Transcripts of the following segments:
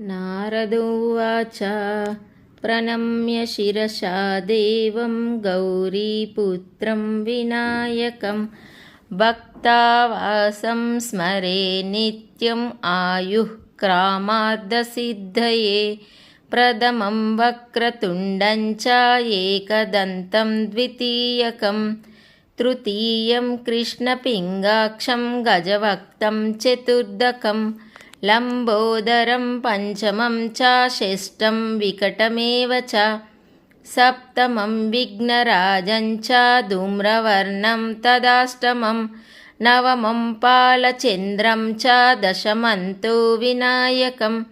नारदोवाच प्रणम्य शिरसा देवं गौरीपुत्रं विनायकं भक्तावासं स्मरे नित्यम् आयुः क्रामार्धसिद्धये प्रथमं वक्रतुण्डं च एकदन्तं द्वितीयकं तृतीयं कृष्णपिङ्गाक्षं गजवक्तं चतुर्दकं लम्बोदरं पञ्चमं च षष्ठं विकटमेव च सप्तमं विघ्नराजं च धूम्रवर्णं तदाष्टमं नवमं पालचन्द्रं च दशमं तु विनायकम्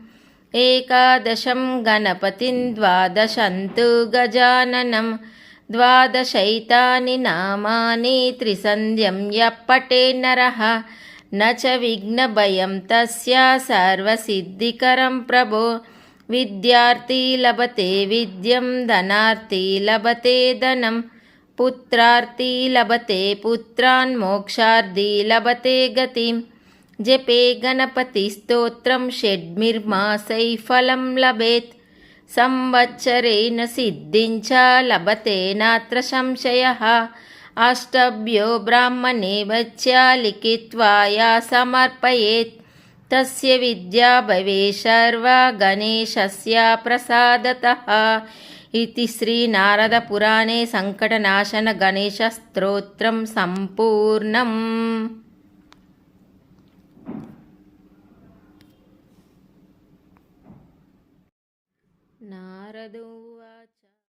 एकादशं गणपतिं द्वादशं तु गजाननं द्वादशैतानि नामानि त्रिसन्ध्यं यः पटे नरः నచ విఘ్నభయం తస్యా సర్వసిద్ధికరం ప్రభో. విద్యార్థి లభతే విద్యం ధనార్థి లభతే ధనం. పుత్రార్థి లభతే పుత్రాన్ మోక్షార్థి లభతే గతిం. జపే గణపతి స్తోత్రం షడ్మిర్మాసై ఫలం లభేత్. సంవత్సరేణ సిద్ధించ లభతే నాత్ర సంశయ. अष्टभ्यो ब्राह्मणे वच्य लिखित्वा या समर्पयेत् तस्य विद्या भवेत् सर्वा गणेशस्य प्रसादतः इति श्रीनारदपुराणे सङ्कटनाशनगणेशस्तोत्रं सम्पूर्णम् नारदो